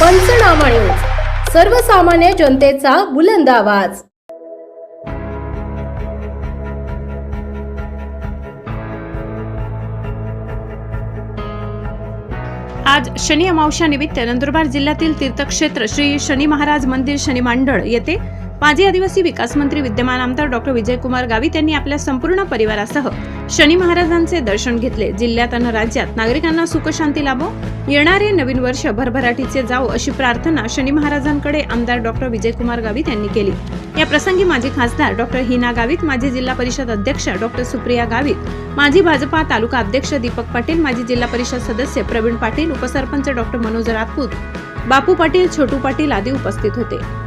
पंचनामा न्यूज. सर्वसामान्य जनतेचा बुलंद आवाज. आज शनी अमावस्यानिमित्त नंदुरबार जिल्ह्यातील तीर्थक्षेत्र श्री शनी महाराज मंदिर शनी मांडळ येथे माजी आदिवासी विकास मंत्री विद्यमान आमदार डॉक्टर विजयकुमार गावित यांनी आपल्या संपूर्ण परिवारासह शनी महाराजांचे दर्शन घेतले. जिल्ह्यात आणि राज्यात नागरिकांना सुखशांती लाभो. येणारे नवीन वर्ष भरभराटीचे जाओ अशी प्रार्थना शनी महाराजांकडे आमदार डॉक्टर विजयकुमार गावित यांनी केली. या प्रसंगी माजी खासदार डॉक्टर हिना गावित माजी जिल्हा परिषद अध्यक्ष डॉक्टर सुप्रिया गावित माजी भाजपा तालुका अध्यक्ष दीपक पाटील माजी जिल्हा परिषद सदस्य प्रवीण पाटील उपसरपंच डॉक्टर मनोज राजपूत बापू पाटील छोटू पाटील आदी उपस्थित होते.